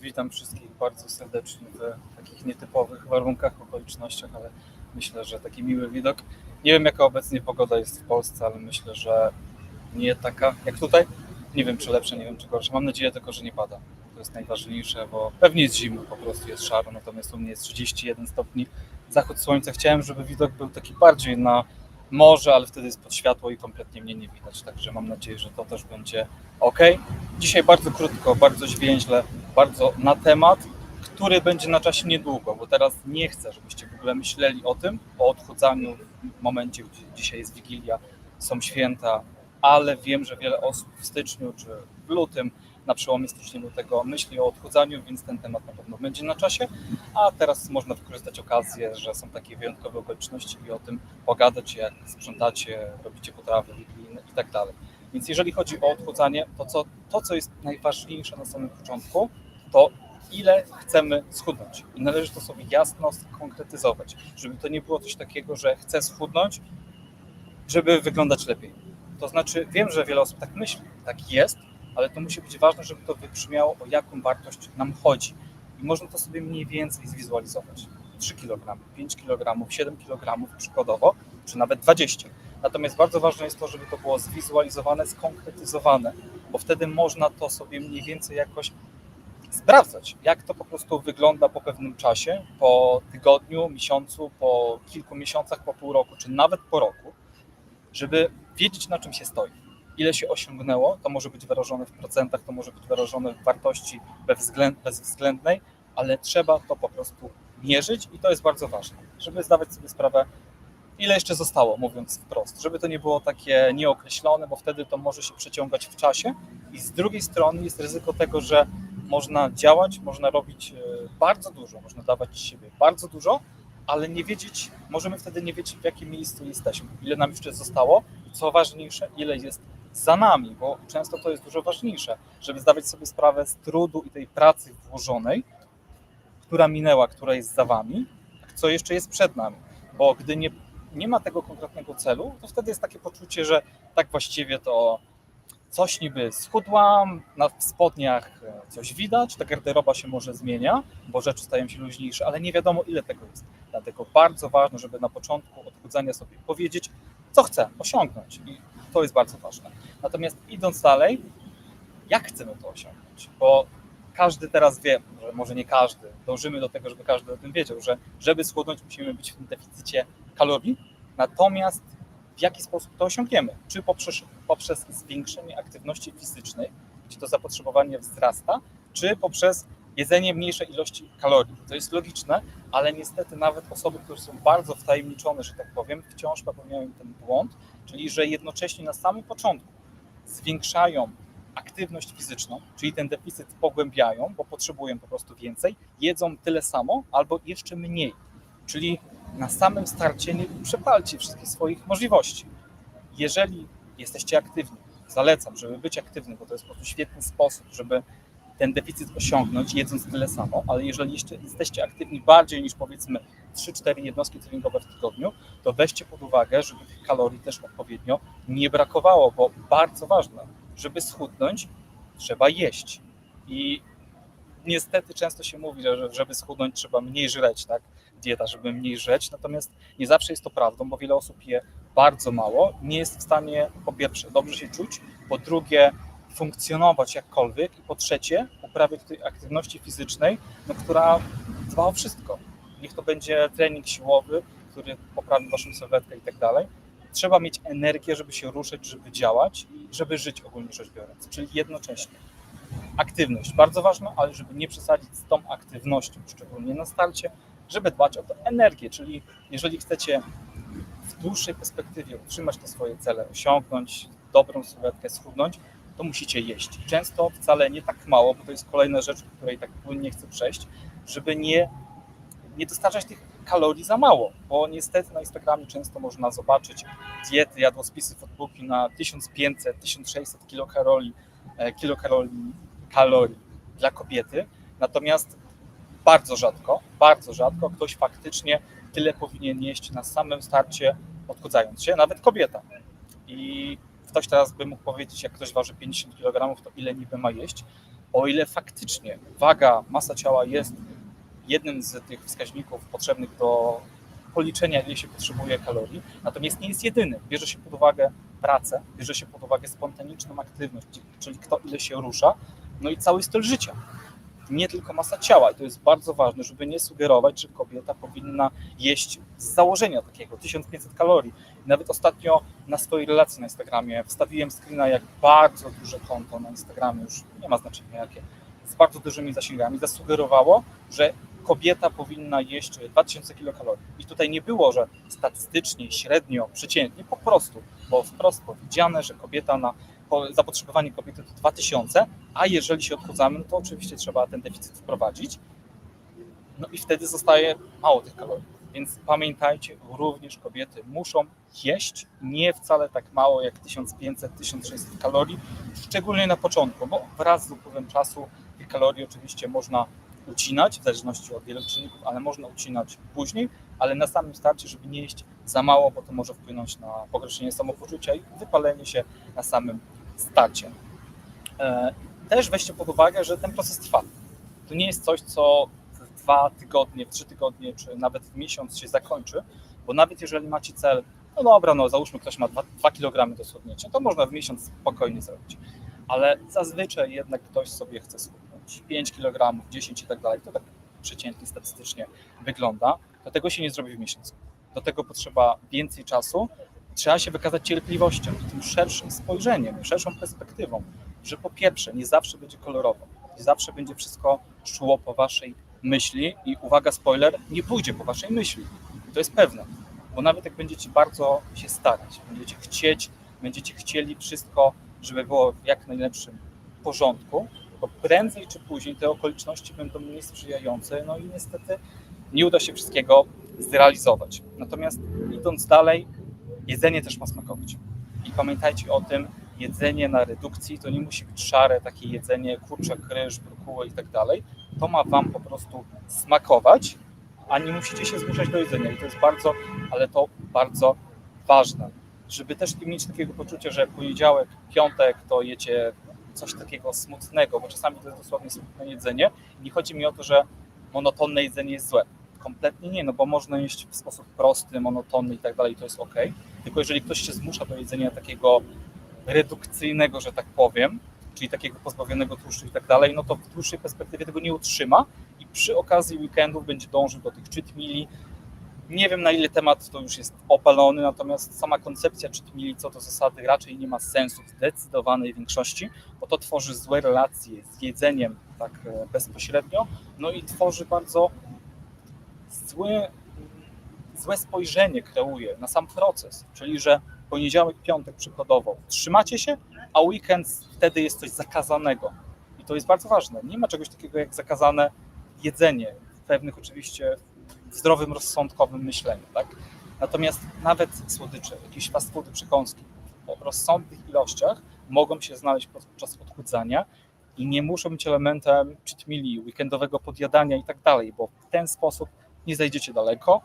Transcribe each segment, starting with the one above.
Witam wszystkich bardzo serdecznie w takich nietypowych warunkach, okolicznościach, ale myślę, że taki miły widok. Nie wiem, jaka obecnie pogoda jest w Polsce, ale myślę, że nie taka jak tutaj. Nie wiem, czy lepsza, nie wiem, czy gorsza. Mam nadzieję tylko, że nie pada. To jest najważniejsze, bo pewnie jest zimno, po prostu jest szaro, natomiast u mnie jest 31 stopni. Zachód słońca. Chciałem, żeby widok był taki bardziej na morze, ale wtedy jest pod światło i kompletnie mnie nie widać. Także mam nadzieję, że to też będzie ok. Dzisiaj bardzo krótko, bardzo zwięźle, bardzo na temat, który będzie na czasie niedługo, bo teraz nie chcę, żebyście w ogóle myśleli o tym, o odchudzaniu w momencie, gdzie dzisiaj jest Wigilia, są święta, ale wiem, że wiele osób w styczniu czy w lutym, na przełomie stycznia lutego myśli o odchudzaniu, więc ten temat na pewno będzie na czasie, a teraz można wykorzystać okazję, że są takie wyjątkowe okoliczności i o tym pogadać, jak sprzątacie, robicie potrawy wigilijne i tak dalej. Więc jeżeli chodzi o odchudzanie, to co, to co jest najważniejsze na samym początku, to ile chcemy schudnąć. I należy to sobie jasno skonkretyzować, żeby to nie było coś takiego, że chcę schudnąć, żeby wyglądać lepiej. To znaczy, wiem, że wiele osób tak myśli, tak jest, ale to musi być ważne, żeby to wybrzmiało, o jaką wartość nam chodzi. I można to sobie mniej więcej zwizualizować. 3 kg, 5 kg, 7 kg przykładowo, czy nawet 20. Natomiast bardzo ważne jest to, żeby to było zwizualizowane, skonkretyzowane, bo wtedy można to sobie mniej więcej jakoś sprawdzać, jak to po prostu wygląda po pewnym czasie, po tygodniu, miesiącu, po kilku miesiącach, po pół roku, czy nawet po roku, żeby wiedzieć, na czym się stoi. Ile się osiągnęło, to może być wyrażone w procentach, to może być wyrażone w wartości bezwzględ- bezwzględnej, ale trzeba to po prostu mierzyć i to jest bardzo ważne, żeby zdawać sobie sprawę, ile jeszcze zostało, mówiąc wprost, żeby to nie było takie nieokreślone, bo wtedy to może się przeciągać w czasie i z drugiej strony jest ryzyko tego, że można działać, można robić e, bardzo dużo, można dawać siebie bardzo dużo, ale nie wiedzieć, możemy wtedy nie wiedzieć, w jakim miejscu jesteśmy, ile nam jeszcze zostało co ważniejsze, ile jest za nami, bo często to jest dużo ważniejsze, żeby zdawać sobie sprawę z trudu i tej pracy włożonej, która minęła, która jest za wami, co jeszcze jest przed nami. Bo gdy nie, nie ma tego konkretnego celu, to wtedy jest takie poczucie, że tak właściwie to coś niby schudłam, na spodniach coś widać, ta garderoba się może zmienia, bo rzeczy stają się luźniejsze, ale nie wiadomo ile tego jest. Dlatego bardzo ważne, żeby na początku odchudzania sobie powiedzieć, co chcę osiągnąć i to jest bardzo ważne. Natomiast idąc dalej, jak chcemy to osiągnąć? Bo każdy teraz wie, że może nie każdy, dążymy do tego, żeby każdy o tym wiedział, że żeby schudnąć musimy być w tym deficycie kalorii, natomiast w jaki sposób to osiągniemy? Czy poprzez, poprzez zwiększenie aktywności fizycznej, gdzie to zapotrzebowanie wzrasta, czy poprzez jedzenie mniejszej ilości kalorii. To jest logiczne, ale niestety nawet osoby, które są bardzo wtajemniczone, że tak powiem, wciąż popełniają ten błąd, czyli że jednocześnie na samym początku zwiększają aktywność fizyczną, czyli ten deficyt pogłębiają, bo potrzebują po prostu więcej, jedzą tyle samo albo jeszcze mniej. Czyli na samym starcie nie przepalcie wszystkich swoich możliwości. Jeżeli jesteście aktywni, zalecam, żeby być aktywnym, bo to jest po prostu świetny sposób, żeby ten deficyt osiągnąć, jedząc tyle samo, ale jeżeli jeszcze jesteście aktywni bardziej niż powiedzmy 3-4 jednostki treningowe w tygodniu, to weźcie pod uwagę, żeby tych kalorii też odpowiednio nie brakowało, bo bardzo ważne, żeby schudnąć, trzeba jeść. I niestety często się mówi, że żeby schudnąć trzeba mniej żreć, tak? Dieta, żeby mniej żreć, natomiast nie zawsze jest to prawdą, bo wiele osób je bardzo mało, nie jest w stanie po pierwsze dobrze się czuć, po drugie funkcjonować jakkolwiek i po trzecie uprawiać tej aktywności fizycznej, no, która dba o wszystko. Niech to będzie trening siłowy, który poprawi waszą sylwetkę i tak dalej. Trzeba mieć energię, żeby się ruszyć, żeby działać żeby żyć ogólnie rzecz biorąc, czyli jednocześnie. Aktywność bardzo ważna, ale żeby nie przesadzić z tą aktywnością, szczególnie na starcie, żeby dbać o tę energię, czyli jeżeli chcecie w dłuższej perspektywie utrzymać te swoje cele, osiągnąć dobrą sylwetkę, schudnąć, to musicie jeść. Często wcale nie tak mało, bo to jest kolejna rzecz, której tak płynnie chcę przejść, żeby nie, nie dostarczać tych kalorii za mało, bo niestety na Instagramie często można zobaczyć diety, jadłospisy, foodbooki na 1500-1600 kilokalorii, e, kilokalorii kalorii dla kobiety, natomiast bardzo rzadko, bardzo rzadko ktoś faktycznie tyle powinien jeść na samym starcie, odchudzając się, nawet kobieta. I ktoś teraz by mógł powiedzieć, jak ktoś waży 50 kg, to ile niby ma jeść. o ile faktycznie waga, masa ciała jest jednym z tych wskaźników potrzebnych do policzenia, ile się potrzebuje kalorii, natomiast nie jest jedyny. Bierze się pod uwagę pracę, bierze się pod uwagę spontaniczną aktywność, czyli kto ile się rusza, no i cały styl życia. Nie tylko masa ciała. I to jest bardzo ważne, żeby nie sugerować, że kobieta powinna jeść z założenia takiego 1500 kalorii. Nawet ostatnio na swojej relacji na Instagramie wstawiłem screena, jak bardzo duże konto na Instagramie, już nie ma znaczenia jakie, z bardzo dużymi zasięgami, zasugerowało, że kobieta powinna jeść 2000 kilokalorii. I tutaj nie było, że statystycznie, średnio, przeciętnie, po prostu, bo wprost powiedziane, że kobieta na zapotrzebowanie kobiety to 2000, a jeżeli się odchudzamy, no to oczywiście trzeba ten deficyt wprowadzić. No i wtedy zostaje mało tych kalorii. Więc pamiętajcie, również kobiety muszą jeść nie wcale tak mało jak 1500-1600 kalorii, szczególnie na początku, bo wraz z upływem czasu tych kalorii oczywiście można ucinać, w zależności od wielu czynników, ale można ucinać później, ale na samym starcie, żeby nie jeść za mało, bo to może wpłynąć na pogorszenie samopoczucia i wypalenie się na samym starcie. E, też weźcie pod uwagę, że ten proces trwa. To nie jest coś, co w dwa tygodnie, w trzy tygodnie, czy nawet w miesiąc się zakończy, bo nawet jeżeli macie cel, no dobra, no załóżmy ktoś ma 2 kg do schudnięcia, to można w miesiąc spokojnie zrobić. Ale zazwyczaj jednak ktoś sobie chce schudnąć 5 kg, 10 i tak dalej, to tak przeciętnie statystycznie wygląda, to tego się nie zrobi w miesiącu. Do tego potrzeba więcej czasu, trzeba się wykazać cierpliwością tym szerszym spojrzeniem, szerszą perspektywą, że po pierwsze nie zawsze będzie kolorowo, nie zawsze będzie wszystko szło po waszej myśli i uwaga, spoiler, nie pójdzie po waszej myśli. I to jest pewne, bo nawet jak będziecie bardzo się starać, będziecie chcieć, będziecie chcieli wszystko, żeby było w jak najlepszym porządku, to prędzej czy później te okoliczności będą niesprzyjające, no i niestety nie uda się wszystkiego zrealizować. Natomiast idąc dalej, jedzenie też ma smakować. I pamiętajcie o tym, jedzenie na redukcji to nie musi być szare, takie jedzenie, kurczak, ryż, brokuły i tak dalej. To ma Wam po prostu smakować, a nie musicie się zmuszać do jedzenia. I to jest bardzo, ale to bardzo ważne, żeby też nie mieć takiego poczucia, że poniedziałek, piątek to jecie coś takiego smutnego, bo czasami to jest dosłownie smutne jedzenie. Nie chodzi mi o to, że monotonne jedzenie jest złe. Kompletnie nie, no bo można jeść w sposób prosty, monotonny i tak dalej, to jest ok. Tylko jeżeli ktoś się zmusza do jedzenia takiego redukcyjnego, że tak powiem, czyli takiego pozbawionego tłuszczu i tak dalej, no to w dłuższej perspektywie tego nie utrzyma i przy okazji weekendów będzie dążył do tych cheat meali. Nie wiem na ile temat to już jest opalony, natomiast sama koncepcja cheat meali co do zasady raczej nie ma sensu w zdecydowanej większości, bo to tworzy złe relacje z jedzeniem tak e, bezpośrednio, no i tworzy bardzo złe, złe spojrzenie kreuje na sam proces, czyli że poniedziałek, piątek przykładowo trzymacie się, a weekend wtedy jest coś zakazanego. I to jest bardzo ważne. Nie ma czegoś takiego jak zakazane jedzenie w pewnych oczywiście zdrowym, rozsądkowym myśleniu. Tak? Natomiast nawet słodycze, jakieś fast foody, przekąski w rozsądnych ilościach mogą się znaleźć podczas odchudzania i nie muszą być elementem cheat meali, weekendowego podjadania i tak dalej, bo w ten sposób nie zajdziecie daleko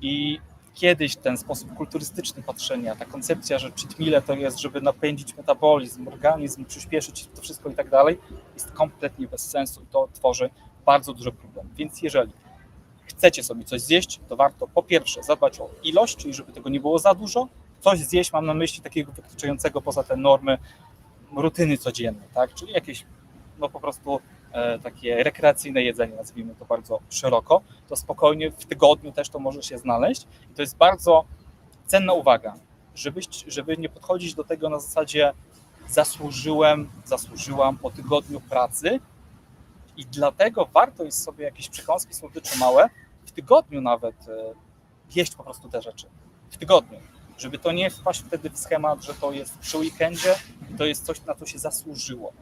i kiedyś ten sposób kulturystyczny patrzenia, ta koncepcja, że cheat meal to jest, żeby napędzić metabolizm, organizm, przyspieszyć to wszystko i tak dalej, jest kompletnie bez sensu i to tworzy bardzo duży problem. Więc jeżeli chcecie sobie coś zjeść, to warto po pierwsze zadbać o ilość, czyli żeby tego nie było za dużo, coś zjeść, mam na myśli takiego wykraczającego poza te normy rutyny codziennej, tak? czyli jakieś no po prostu E, takie rekreacyjne jedzenie, nazwijmy to bardzo szeroko, to spokojnie w tygodniu też to może się znaleźć. I to jest bardzo cenna uwaga, żeby, żeby nie podchodzić do tego na zasadzie zasłużyłem, zasłużyłam po tygodniu pracy i dlatego warto jest sobie jakieś przekąski słodycze małe tygodniu nawet e, jeść po prostu te rzeczy. W tygodniu. Żeby to nie wpaść wtedy w schemat, że to jest przy weekendzie i to jest coś, na co się zasłużyło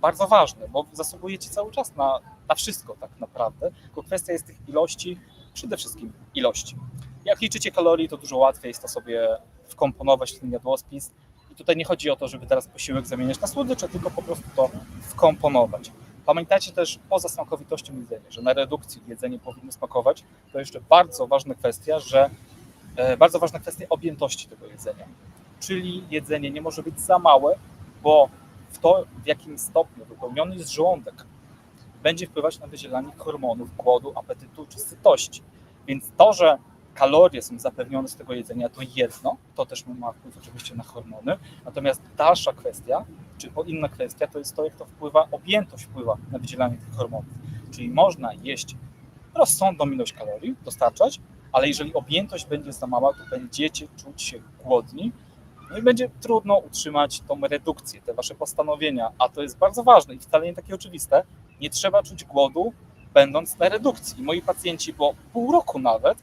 bardzo ważne, bo zasługujecie cały czas na, na wszystko tak naprawdę, tylko kwestia jest tych ilości, przede wszystkim ilości. Jak liczycie kalorii, to dużo łatwiej jest to sobie wkomponować w ten jadłospis i tutaj nie chodzi o to, żeby teraz posiłek zamieniać na słodycze, tylko po prostu to wkomponować. Pamiętajcie też poza smakowitością jedzenia, że na redukcji jedzenie powinno smakować. To jeszcze bardzo ważna kwestia, że e, bardzo ważna kwestia objętości tego jedzenia. Czyli jedzenie nie może być za małe, bo w to, w jakim stopniu wypełniony jest żołądek, będzie wpływać na wydzielanie hormonów głodu, apetytu czy sytości. Więc to, że kalorie są zapewnione z tego jedzenia, to jedno, to też ma wpływ oczywiście na hormony. Natomiast dalsza kwestia, czy inna kwestia, to jest to, jak to wpływa, objętość wpływa na wydzielanie tych hormonów. Czyli można jeść rozsądną ilość kalorii, dostarczać, ale jeżeli objętość będzie za mała, to będziecie czuć się głodni, no i będzie trudno utrzymać tą redukcję, te wasze postanowienia, a to jest bardzo ważne i wcale nie takie oczywiste. Nie trzeba czuć głodu, będąc na redukcji. Moi pacjenci po pół roku nawet,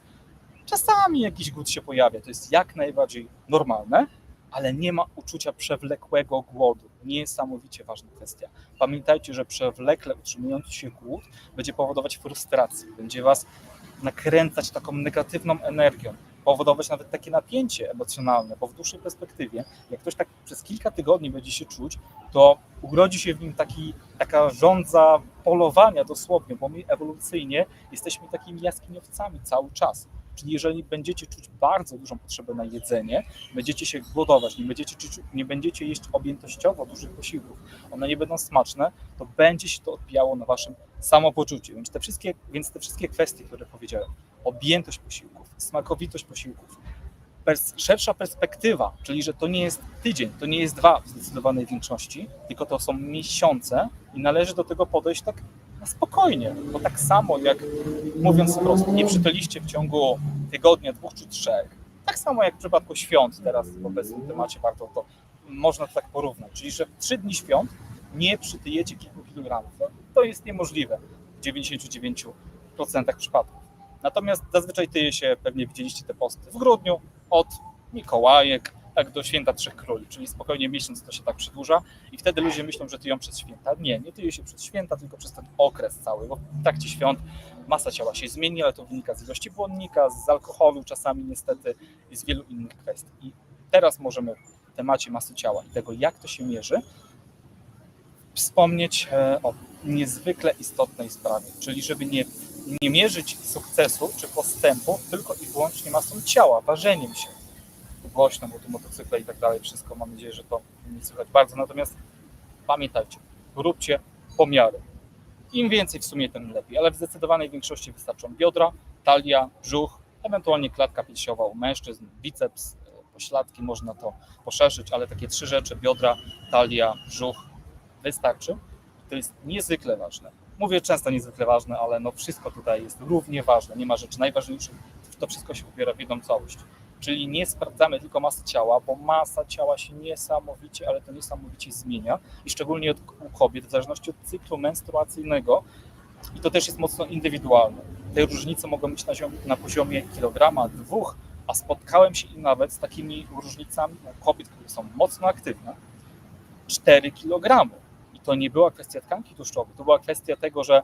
czasami jakiś głód się pojawia, to jest jak najbardziej normalne, ale nie ma uczucia przewlekłego głodu. Niesamowicie ważna kwestia. Pamiętajcie, że przewlekle utrzymujący się głód będzie powodować frustrację, będzie was nakręcać taką negatywną energią, powodować nawet takie napięcie emocjonalne, bo w dłuższej perspektywie, jak ktoś tak przez kilka tygodni będzie się czuć, to urodzi się w nim taki, taka żądza polowania dosłownie, bo my ewolucyjnie jesteśmy takimi jaskiniowcami cały czas. Czyli jeżeli będziecie czuć bardzo dużą potrzebę na jedzenie, będziecie się głodować, nie będziecie, czuć- nie będziecie jeść objętościowo dużych posiłków, one nie będą smaczne, to będzie się to odbijało na waszym samopoczuciu. Więc te wszystkie, więc te wszystkie kwestie, które powiedziałem, objętość posiłków, smakowitość posiłków, pers- szersza perspektywa, czyli że to nie jest tydzień, to nie jest dwa w zdecydowanej większości, tylko to są miesiące i należy do tego podejść tak na spokojnie, bo tak samo jak mówiąc wprost, nie przytyliście w ciągu tygodnia, dwóch czy trzech, tak samo jak w przypadku świąt, teraz w obecnym temacie warto to, można to tak porównać, czyli że w trzy dni świąt nie przytyjecie kilku kilogramów. No, to jest niemożliwe w 99% przypadków. Natomiast zazwyczaj tyje się, pewnie widzieliście te posty, w grudniu od Mikołajek, tak do święta Trzech Króli, czyli spokojnie miesiąc to się tak przedłuża i wtedy ludzie myślą, że tyją przez święta. Nie, nie tyje się przez święta, tylko przez ten okres cały, bo w trakcie świąt masa ciała się zmieni, ale to wynika z ilości błonnika, z alkoholu czasami niestety i z wielu innych kwestii. I teraz możemy w temacie masy ciała i tego, jak to się mierzy, wspomnieć e, o niezwykle istotnej sprawie, czyli żeby nie, nie mierzyć sukcesu czy postępu tylko i wyłącznie masą ciała, ważeniem się. Głośno, bo tu motocykle i tak dalej, wszystko mam nadzieję, że to nie słychać bardzo. Natomiast pamiętajcie, róbcie pomiary. Im więcej w sumie, tym lepiej, ale w zdecydowanej większości wystarczą biodra, talia, brzuch, ewentualnie klatka piersiowa u mężczyzn, biceps, e, pośladki, można to poszerzyć, ale takie trzy rzeczy, biodra, talia, brzuch, wystarczy. To jest niezwykle ważne. Mówię często niezwykle ważne, ale no wszystko tutaj jest równie ważne. Nie ma rzeczy najważniejszych. To wszystko się ubiera w jedną całość. Czyli nie sprawdzamy tylko masy ciała, bo masa ciała się niesamowicie, ale to niesamowicie zmienia i szczególnie od, u kobiet, w zależności od cyklu menstruacyjnego. I to też jest mocno indywidualne. Te różnice mogą być na, na poziomie kilograma, dwóch, a spotkałem się i nawet z takimi różnicami u kobiet, które są mocno aktywne, 4 kg. I to nie była kwestia tkanki tłuszczowej, to była kwestia tego, że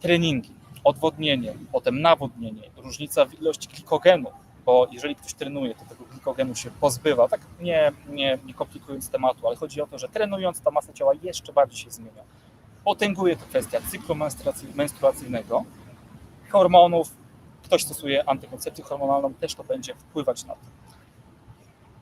treningi, odwodnienie, potem nawodnienie, różnica w ilości glikogenu, bo jeżeli ktoś trenuje, to tego glikogenu się pozbywa, tak nie, nie, nie komplikując tematu, ale chodzi o to, że trenując ta masa ciała jeszcze bardziej się zmienia. Potęguje to kwestia cyklu menstruacy- menstruacyjnego, hormonów, ktoś stosuje antykoncepcję hormonalną, też to będzie wpływać na to.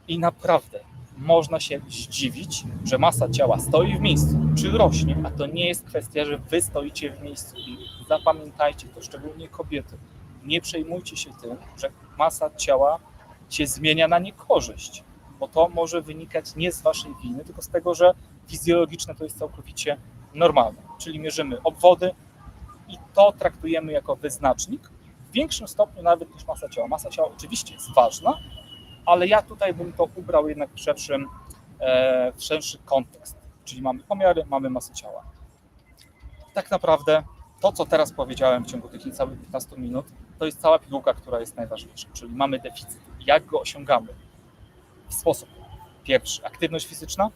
I naprawdę można się zdziwić, że masa ciała stoi w miejscu, czy rośnie, a to nie jest kwestia, że wy stoicie w miejscu. I zapamiętajcie to, szczególnie kobiety. Nie przejmujcie się tym, że masa ciała się zmienia na niekorzyść, bo to może wynikać nie z waszej winy, tylko z tego, że fizjologiczne to jest całkowicie normalne. Czyli mierzymy obwody i to traktujemy jako wyznacznik w większym stopniu nawet niż masa ciała. Masa ciała oczywiście jest ważna, ale ja tutaj bym to ubrał jednak w, szerszym, e, w szerszy kontekst. Czyli mamy pomiary, mamy masę ciała. Tak naprawdę to, co teraz powiedziałem w ciągu tych niecałych 15 minut, to jest cała pigułka, która jest najważniejsza. Czyli mamy deficyt. Jak go osiągamy? W sposób pierwszy, aktywność fizyczna.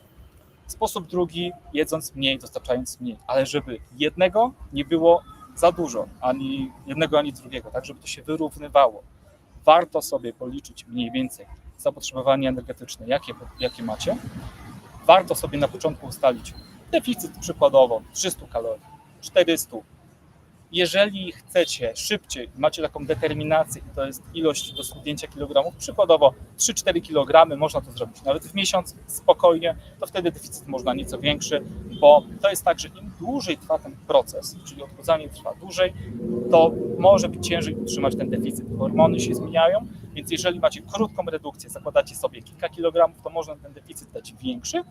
Sposób drugi, jedząc mniej, dostarczając mniej. Ale żeby jednego nie było za dużo, ani jednego, ani drugiego, tak żeby to się wyrównywało warto sobie policzyć mniej więcej zapotrzebowanie energetyczne, jakie, jakie macie. Warto sobie na początku ustalić deficyt przykładowo 300 kalorii, 400 Jeżeli chcecie szybciej, macie taką determinację i to jest ilość do schudnięcia kilogramów, przykładowo 3-4 kg, można to zrobić nawet w miesiąc spokojnie, to wtedy deficyt można nieco większy, bo to jest tak, że im dłużej trwa ten proces, czyli odchudzanie trwa dłużej, to może być ciężej utrzymać ten deficyt. Hormony się zmieniają, więc jeżeli macie krótką redukcję, zakładacie sobie kilka kilogramów, to można ten deficyt dać większy,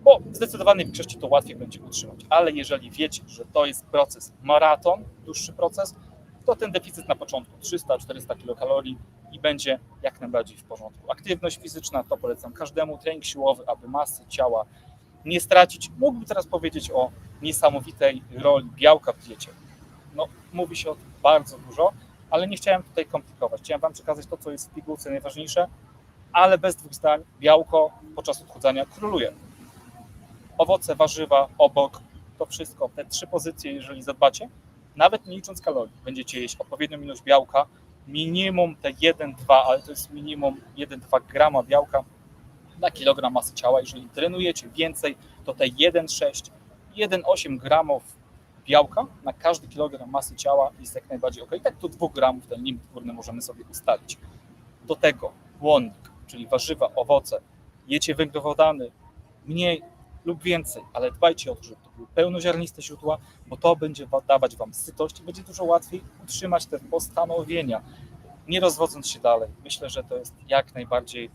bo w zdecydowanej większości to łatwiej będzie utrzymać. Ale jeżeli wiecie, że to jest proces maraton, dłuższy proces, to ten deficyt na początku 300-400 kilokalorii i będzie jak najbardziej w porządku. Aktywność fizyczna to polecam każdemu, trening siłowy, aby masy ciała nie stracić. Mógłbym teraz powiedzieć o niesamowitej roli białka w diecie. No, mówi się o tym bardzo dużo, ale nie chciałem tutaj komplikować. Chciałem Wam przekazać to, co jest w pigułce najważniejsze, ale bez dwóch zdań białko podczas odchudzania króluje owoce, warzywa, obok, to wszystko, te trzy pozycje, jeżeli zadbacie, nawet nie licząc kalorii, będziecie jeść odpowiednią ilość białka, minimum te 1-2, ale to jest minimum 1-2 grama białka na kilogram masy ciała. Jeżeli trenujecie więcej, to te 1,6, 1,8 gramów białka na każdy kilogram masy ciała jest jak najbardziej ok. Tak do 2 gramów ten limit górny możemy sobie ustalić. Do tego błonnik, czyli warzywa, owoce, jecie węglowodany, mniej lub więcej, ale dbajcie o to, żeby to były pełnoziarniste źródła, bo to będzie wa- dawać Wam sytość i będzie dużo łatwiej utrzymać te postanowienia, nie rozwodząc się dalej. Myślę, że to jest jak najbardziej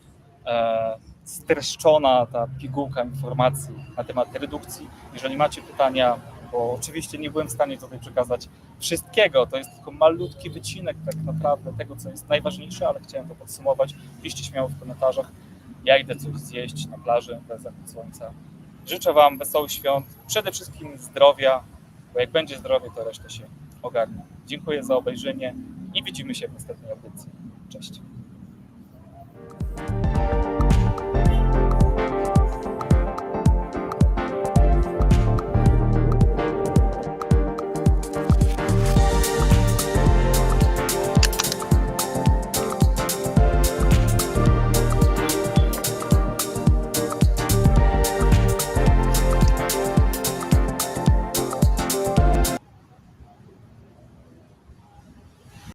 e, streszczona ta pigułka informacji na temat redukcji. Jeżeli macie pytania, bo oczywiście nie byłem w stanie tutaj przekazać wszystkiego, to jest tylko malutki wycinek tak naprawdę tego, co jest najważniejsze, ale chciałem to podsumować. Piszcie śmiało w komentarzach. Ja idę coś zjeść na plaży zachodu słońca. Życzę Wam wesołych świąt, przede wszystkim zdrowia, bo jak będzie zdrowie, to reszta się ogarnie. Dziękuję za obejrzenie i widzimy się w następnej audycji. Cześć.